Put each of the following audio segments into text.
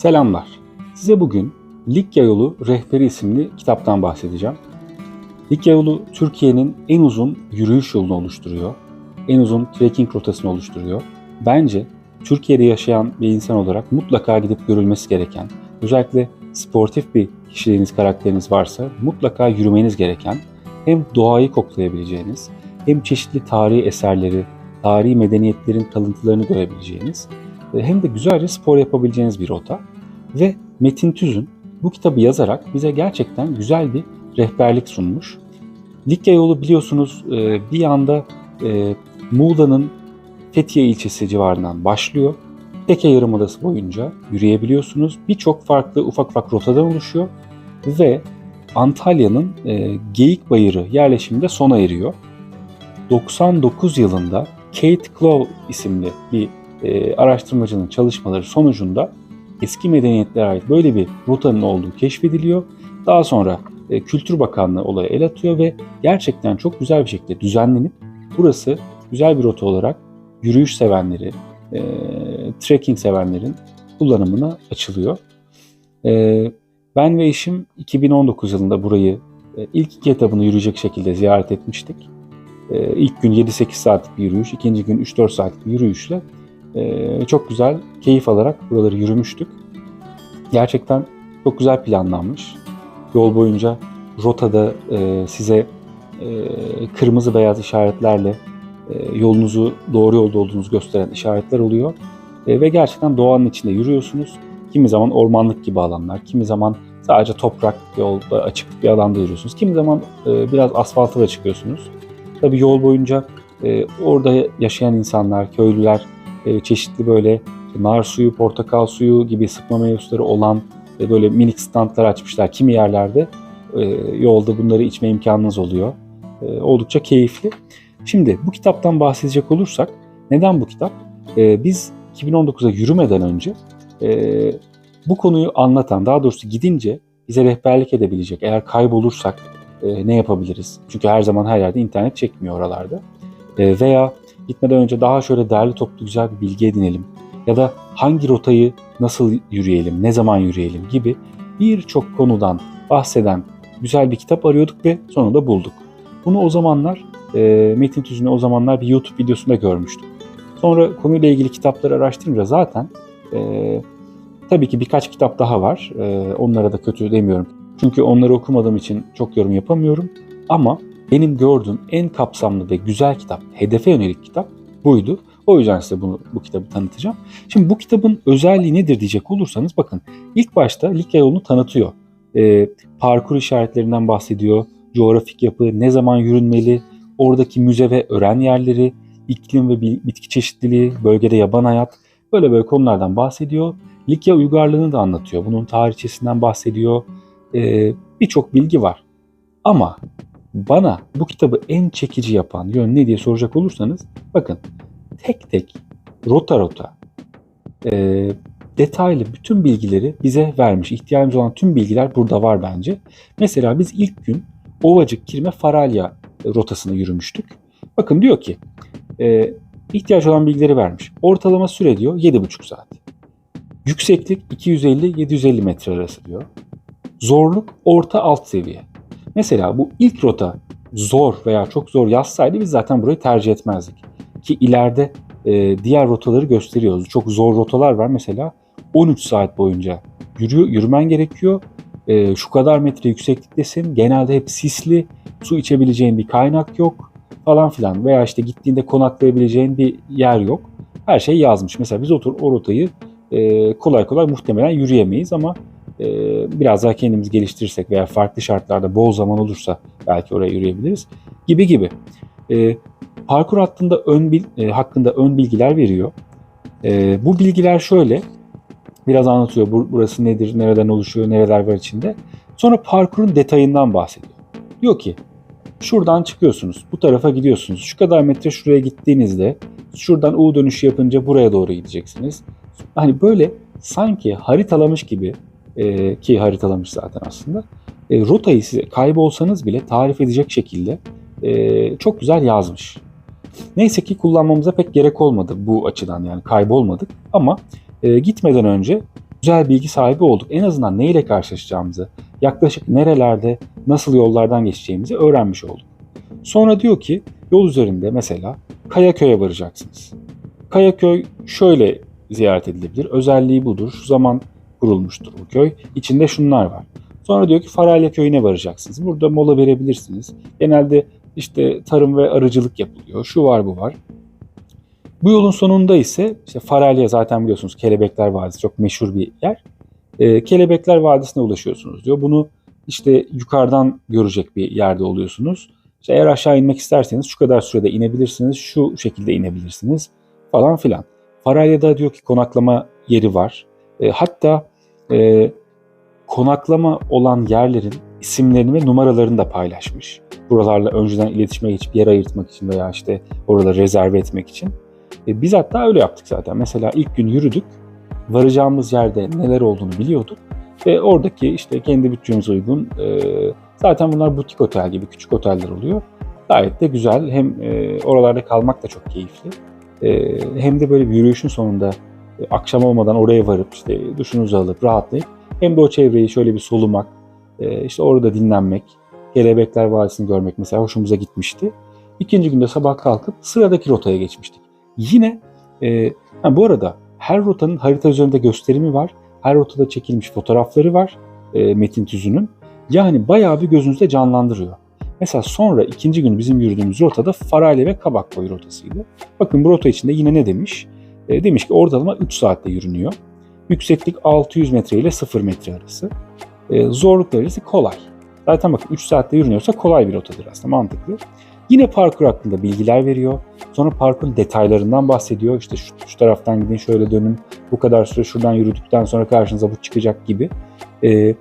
Selamlar. Size bugün Likya Yolu Rehberi isimli kitaptan bahsedeceğim. Likya Yolu Türkiye'nin en uzun yürüyüş yolunu oluşturuyor. En uzun trekking rotasını oluşturuyor. Bence Türkiye'de yaşayan bir insan olarak mutlaka gidip görülmesi gereken, özellikle sportif bir kişiliğiniz, karakteriniz varsa mutlaka yürümeniz gereken, hem doğayı koklayabileceğiniz, hem çeşitli tarihi eserleri, tarihi medeniyetlerin kalıntılarını görebileceğiniz, hem de güzelce spor yapabileceğiniz bir rota. Ve Metin Tüzün bu kitabı yazarak bize gerçekten güzel bir rehberlik sunmuş. Likya yolu biliyorsunuz e, bir yanda e, Muğla'nın Fethiye ilçesi civarından başlıyor. Teke Yarımadası boyunca yürüyebiliyorsunuz. Birçok farklı ufak ufak rotadan oluşuyor ve Antalya'nın e, Geyik Bayırı yerleşiminde sona eriyor. 99 yılında Kate Clow isimli bir e, araştırmacının çalışmaları sonucunda eski medeniyetlere ait böyle bir rotanın olduğu keşfediliyor. Daha sonra e, Kültür Bakanlığı olaya el atıyor ve gerçekten çok güzel bir şekilde düzenlenip burası güzel bir rota olarak yürüyüş sevenleri, e, trekking sevenlerin kullanımına açılıyor. E, ben ve eşim 2019 yılında burayı e, ilk iki etabını yürüyecek şekilde ziyaret etmiştik. E, ilk gün 7-8 saatlik bir yürüyüş, ikinci gün 3-4 saatlik bir yürüyüşle e, çok güzel keyif alarak buraları yürümüştük. Gerçekten çok güzel planlanmış. Yol boyunca rotada e, size e, kırmızı beyaz işaretlerle e, yolunuzu doğru yolda olduğunuzu gösteren işaretler oluyor. Ve gerçekten doğanın içinde yürüyorsunuz. Kimi zaman ormanlık gibi alanlar, kimi zaman sadece toprak yolda açık bir alanda yürüyorsunuz. Kimi zaman biraz asfalta da çıkıyorsunuz. Tabii yol boyunca orada yaşayan insanlar, köylüler e, çeşitli böyle nar suyu, portakal suyu gibi sıkma meyveleri olan e, böyle minik standlar açmışlar. Kimi yerlerde e, yolda bunları içme imkanınız oluyor. E, oldukça keyifli. Şimdi bu kitaptan bahsedecek olursak neden bu kitap? E, biz 2019'a yürümeden önce e, bu konuyu anlatan, daha doğrusu gidince bize rehberlik edebilecek. Eğer kaybolursak e, ne yapabiliriz? Çünkü her zaman her yerde internet çekmiyor oralarda. E, veya gitmeden önce daha şöyle derli toplu güzel bir bilgi edinelim. Ya da hangi rotayı nasıl yürüyelim, ne zaman yürüyelim gibi birçok konudan bahseden güzel bir kitap arıyorduk ve sonunda bulduk. Bunu o zamanlar e, Metin Tüzün'ü o zamanlar bir YouTube videosunda görmüştüm. Sonra konuyla ilgili kitapları araştırınca zaten e, tabii ki birkaç kitap daha var. E, onlara da kötü demiyorum. Çünkü onları okumadığım için çok yorum yapamıyorum. Ama benim gördüğüm en kapsamlı ve güzel kitap, hedefe yönelik kitap buydu. O yüzden size bunu, bu kitabı tanıtacağım. Şimdi bu kitabın özelliği nedir diyecek olursanız bakın ilk başta Likya yolunu tanıtıyor. Ee, parkur işaretlerinden bahsediyor. Coğrafik yapı, ne zaman yürünmeli, oradaki müze ve öğren yerleri, iklim ve bitki çeşitliliği, bölgede yaban hayat böyle böyle konulardan bahsediyor. Likya uygarlığını da anlatıyor. Bunun tarihçesinden bahsediyor. Ee, Birçok bilgi var. Ama bana bu kitabı en çekici yapan yön ne diye soracak olursanız bakın tek tek rota rota e, detaylı bütün bilgileri bize vermiş. İhtiyacımız olan tüm bilgiler burada var bence. Mesela biz ilk gün Ovacık Kirme Faralya rotasını yürümüştük. Bakın diyor ki e, ihtiyaç olan bilgileri vermiş. Ortalama süre diyor 7,5 saat. Yükseklik 250-750 metre arası diyor. Zorluk orta alt seviye. Mesela bu ilk rota zor veya çok zor yazsaydı biz zaten burayı tercih etmezdik. Ki ileride e, diğer rotaları gösteriyoruz. Çok zor rotalar var mesela 13 saat boyunca yürü, yürümen gerekiyor. E, şu kadar metre yüksekliktesin. Genelde hep sisli, su içebileceğin bir kaynak yok falan filan. Veya işte gittiğinde konaklayabileceğin bir yer yok. Her şey yazmış. Mesela biz otur o rotayı e, kolay kolay muhtemelen yürüyemeyiz ama biraz daha kendimizi geliştirirsek veya farklı şartlarda bol zaman olursa belki oraya yürüyebiliriz gibi gibi. E, parkur hakkında ön bil, e, hakkında ön bilgiler veriyor. E, bu bilgiler şöyle biraz anlatıyor. Burası nedir, nereden oluşuyor, nereler var içinde. Sonra parkurun detayından bahsediyor. Diyor ki şuradan çıkıyorsunuz, bu tarafa gidiyorsunuz. Şu kadar metre şuraya gittiğinizde şuradan U dönüşü yapınca buraya doğru gideceksiniz. Hani böyle sanki haritalamış gibi e, ki haritalamış zaten aslında. E, rotayı size kaybolsanız bile tarif edecek şekilde e, çok güzel yazmış. Neyse ki kullanmamıza pek gerek olmadı bu açıdan yani kaybolmadık ama e, gitmeden önce güzel bilgi sahibi olduk. En azından neyle karşılaşacağımızı, yaklaşık nerelerde, nasıl yollardan geçeceğimizi öğrenmiş olduk. Sonra diyor ki yol üzerinde mesela Kayaköy'e varacaksınız. Kayaköy şöyle ziyaret edilebilir. Özelliği budur. Şu zaman kurulmuştur bu köy. İçinde şunlar var. Sonra diyor ki Faralya Köyü'ne varacaksınız. Burada mola verebilirsiniz. Genelde işte tarım ve arıcılık yapılıyor. Şu var bu var. Bu yolun sonunda ise işte Faralya zaten biliyorsunuz Kelebekler Vadisi çok meşhur bir yer. Ee, Kelebekler Vadisi'ne ulaşıyorsunuz diyor. Bunu işte yukarıdan görecek bir yerde oluyorsunuz. İşte eğer aşağı inmek isterseniz şu kadar sürede inebilirsiniz, şu şekilde inebilirsiniz falan filan. Faralya'da diyor ki konaklama yeri var. E, hatta e, konaklama olan yerlerin isimlerini ve numaralarını da paylaşmış. Buralarla önceden iletişime geçip yer ayırtmak için veya işte oraları rezerve etmek için. E, biz hatta öyle yaptık zaten. Mesela ilk gün yürüdük. Varacağımız yerde neler olduğunu biliyorduk. Ve oradaki işte kendi bütçemize uygun e, zaten bunlar butik otel gibi küçük oteller oluyor. Gayet de güzel. Hem e, oralarda kalmak da çok keyifli. E, hem de böyle bir yürüyüşün sonunda akşam olmadan oraya varıp işte duşunuzu alıp rahatlayıp hem de o çevreyi şöyle bir solumak, e, işte orada dinlenmek, Kelebekler Vadisi'ni görmek mesela hoşumuza gitmişti. İkinci günde sabah kalkıp sıradaki rotaya geçmiştik. Yine e, ha, bu arada her rotanın harita üzerinde gösterimi var. Her rotada çekilmiş fotoğrafları var e, Metin Tüzü'nün. Yani bayağı bir gözünüzde canlandırıyor. Mesela sonra ikinci gün bizim yürüdüğümüz rotada Farale ve Kabakboy rotasıydı. Bakın bu rota içinde yine ne demiş? E, demiş ki ortalama 3 saatte yürünüyor. Yükseklik 600 metre ile 0 metre arası. E, zorluk derecesi kolay. Zaten bakın 3 saatte yürünüyorsa kolay bir rotadır aslında mantıklı. Yine parkur hakkında bilgiler veriyor. Sonra parkurun detaylarından bahsediyor. İşte şu, şu taraftan gidin şöyle dönün. Bu kadar süre şuradan yürüdükten sonra karşınıza bu çıkacak gibi. Ee,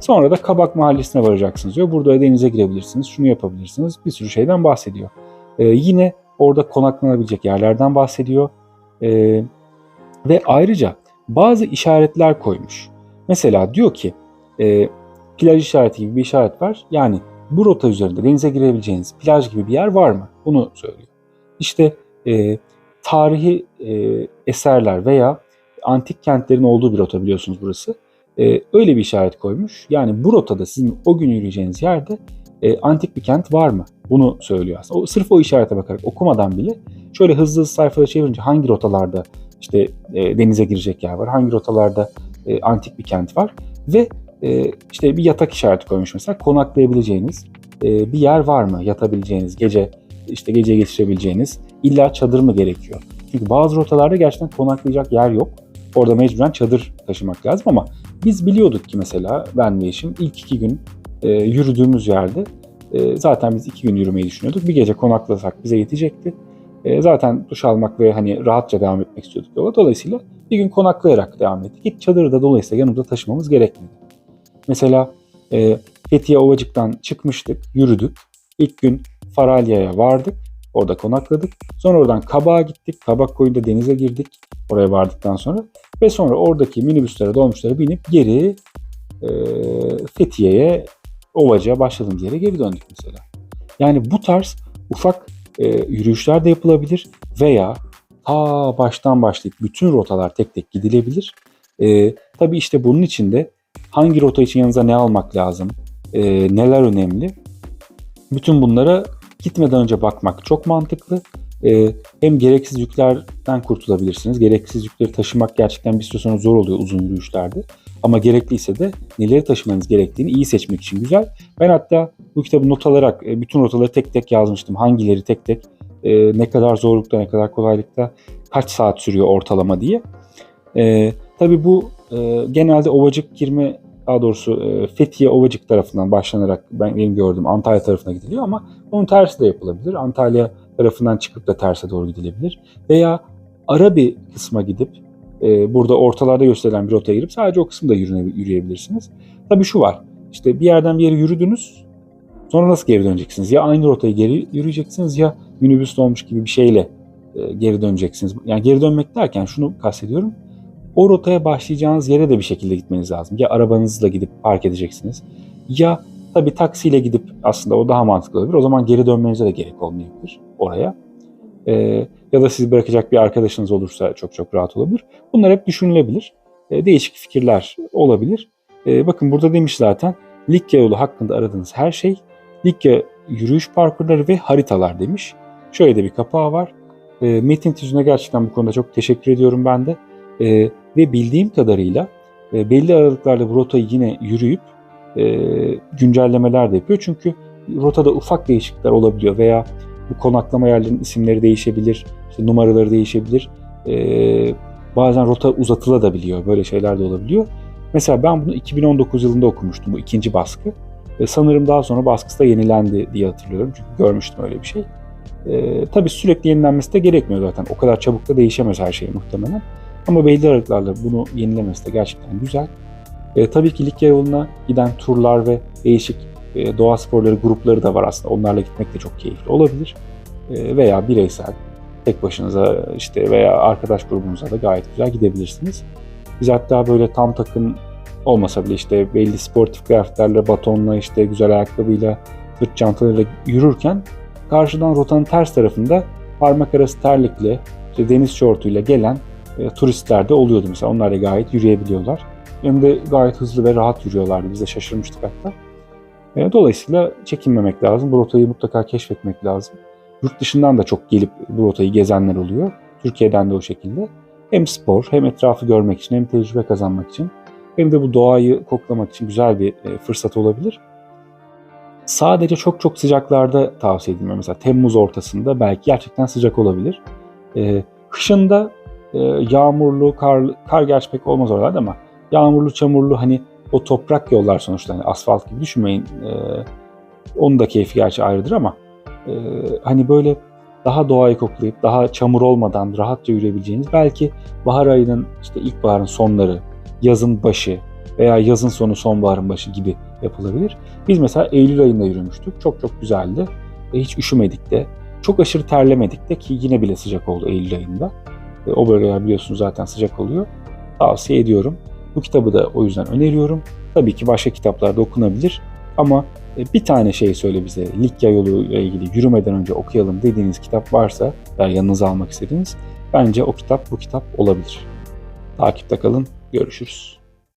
sonra da Kabak Mahallesi'ne varacaksınız diyor. Burada denize girebilirsiniz. Şunu yapabilirsiniz. Bir sürü şeyden bahsediyor. Ee, yine orada konaklanabilecek yerlerden bahsediyor. Ee, ve ayrıca bazı işaretler koymuş. Mesela diyor ki e, plaj işareti gibi bir işaret var. Yani bu rota üzerinde denize girebileceğiniz plaj gibi bir yer var mı? Bunu söylüyor. İşte e, tarihi e, eserler veya antik kentlerin olduğu bir rota biliyorsunuz burası. E, öyle bir işaret koymuş. Yani bu rotada sizin o gün yürüyeceğiniz yerde e, antik bir kent var mı? Bunu söylüyor aslında. O, sırf o işarete bakarak okumadan bile şöyle hızlı hızlı sayfada çevirince hangi rotalarda işte e, denize girecek yer var, hangi rotalarda e, antik bir kent var ve e, işte bir yatak işareti koymuş mesela konaklayabileceğiniz e, bir yer var mı? Yatabileceğiniz, gece işte gece geçirebileceğiniz illa çadır mı gerekiyor? Çünkü bazı rotalarda gerçekten konaklayacak yer yok. Orada mecburen çadır taşımak lazım ama biz biliyorduk ki mesela ben ve eşim ilk iki gün e, yürüdüğümüz yerde e, zaten biz iki gün yürümeyi düşünüyorduk. Bir gece konaklasak bize yetecekti. E, zaten duş almak ve hani rahatça devam etmek istiyorduk yola. Dolayısıyla bir gün konaklayarak devam ettik. Hiç çadırı da dolayısıyla yanımıza taşımamız gerekmedi. Mesela e, Fethiye Ovacık'tan çıkmıştık, yürüdük. İlk gün Faralya'ya vardık. Orada konakladık. Sonra oradan Kabak'a gittik. Kabak koyunda denize girdik. Oraya vardıktan sonra. Ve sonra oradaki minibüslere, dolmuşlara binip geri e, Fethiye'ye, Ovacık'a başladığımız yere geri döndük mesela. Yani bu tarz ufak e, yürüyüşler de yapılabilir veya ta baştan başlayıp bütün rotalar tek tek gidilebilir. E, tabii işte bunun için de hangi rota için yanınıza ne almak lazım, e, neler önemli. Bütün bunlara gitmeden önce bakmak çok mantıklı. E, hem gereksiz yüklerden kurtulabilirsiniz. Gereksiz yükleri taşımak gerçekten bir süre sonra zor oluyor uzun yürüyüşlerde. Ama gerekliyse de neleri taşımanız gerektiğini iyi seçmek için güzel. Ben hatta bu kitabı not alarak e, bütün rotaları tek tek yazmıştım. Hangileri tek tek, e, ne kadar zorlukta, ne kadar kolaylıkta, kaç saat sürüyor ortalama diye. E, tabii bu genelde Ovacık girme daha doğrusu Fethiye Ovacık tarafından başlanarak ben benim gördüğüm Antalya tarafına gidiliyor ama onun tersi de yapılabilir. Antalya tarafından çıkıp da terse doğru gidilebilir. Veya ara bir kısma gidip e, burada ortalarda gösterilen bir rotaya girip sadece o kısımda yürüyebilirsiniz. Tabii şu var. İşte bir yerden bir yere yürüdünüz. Sonra nasıl geri döneceksiniz? Ya aynı rotayı geri yürüyeceksiniz ya minibüs olmuş gibi bir şeyle e, geri döneceksiniz. Yani geri dönmek derken şunu kastediyorum o rotaya başlayacağınız yere de bir şekilde gitmeniz lazım. Ya arabanızla gidip park edeceksiniz ya tabii taksiyle gidip aslında o daha mantıklı olabilir. O zaman geri dönmenize de gerek olmayabilir oraya. Ee, ya da sizi bırakacak bir arkadaşınız olursa çok çok rahat olabilir. Bunlar hep düşünülebilir. e, değişik fikirler olabilir. E, bakın burada demiş zaten Likya yolu hakkında aradığınız her şey Likya yürüyüş parkurları ve haritalar demiş. Şöyle de bir kapağı var. E, Metin Tüzün'e gerçekten bu konuda çok teşekkür ediyorum ben de. E, ve bildiğim kadarıyla e, belli aralıklarla bu rotayı yine yürüyüp e, güncellemeler de yapıyor. Çünkü rotada ufak değişiklikler olabiliyor veya bu konaklama yerlerinin isimleri değişebilir, işte numaraları değişebilir. E, bazen rota uzatılabiliyor, böyle şeyler de olabiliyor. Mesela ben bunu 2019 yılında okumuştum bu ikinci baskı. E, sanırım daha sonra baskısı da yenilendi diye hatırlıyorum çünkü görmüştüm öyle bir şey. E, tabii sürekli yenilenmesi de gerekmiyor zaten. O kadar çabuk da değişemez her şey muhtemelen. Ama belli aralıklarla bunu yenilemesi de gerçekten güzel. E, tabii ki Likya yoluna giden turlar ve değişik e, doğa sporları grupları da var aslında. Onlarla gitmek de çok keyifli olabilir. E, veya bireysel, tek başınıza işte veya arkadaş grubunuza da gayet güzel gidebilirsiniz. Biz hatta böyle tam takım olmasa bile işte belli sportif kıyafetlerle, batonla, işte güzel ayakkabıyla, sırt çantalarıyla yürürken karşıdan rotanın ters tarafında parmak arası terlikle, işte deniz şortuyla gelen e, turistler de oluyordu mesela. Onlar da gayet yürüyebiliyorlar. Hem de gayet hızlı ve rahat yürüyorlardı. Biz de şaşırmıştık hatta. E, dolayısıyla çekinmemek lazım. Bu rotayı mutlaka keşfetmek lazım. Yurt dışından da çok gelip bu rotayı gezenler oluyor. Türkiye'den de o şekilde. Hem spor hem etrafı görmek için hem tecrübe kazanmak için hem de bu doğayı koklamak için güzel bir e, fırsat olabilir. Sadece çok çok sıcaklarda tavsiye edilmiyor. Mesela Temmuz ortasında belki gerçekten sıcak olabilir. E, kışında yağmurlu, kar, kar gerçi pek olmaz oralarda ama yağmurlu, çamurlu hani o toprak yollar sonuçta hani asfalt gibi düşünmeyin. E, onun da keyfi gerçi ayrıdır ama e, hani böyle daha doğayı koklayıp daha çamur olmadan rahatça yürüyebileceğiniz belki bahar ayının işte ilkbaharın sonları, yazın başı veya yazın sonu sonbaharın başı gibi yapılabilir. Biz mesela Eylül ayında yürümüştük. Çok çok güzeldi. E, hiç üşümedik de. Çok aşırı terlemedik de ki yine bile sıcak oldu Eylül ayında. E, o bölgeler biliyorsunuz zaten sıcak oluyor. Tavsiye ediyorum. Bu kitabı da o yüzden öneriyorum. Tabii ki başka kitaplar da okunabilir ama e, bir tane şey söyle bize Likya yolu ile ilgili yürümeden önce okuyalım dediğiniz kitap varsa veya yanınıza almak istediğiniz bence o kitap bu kitap olabilir. Takipte kalın. Görüşürüz.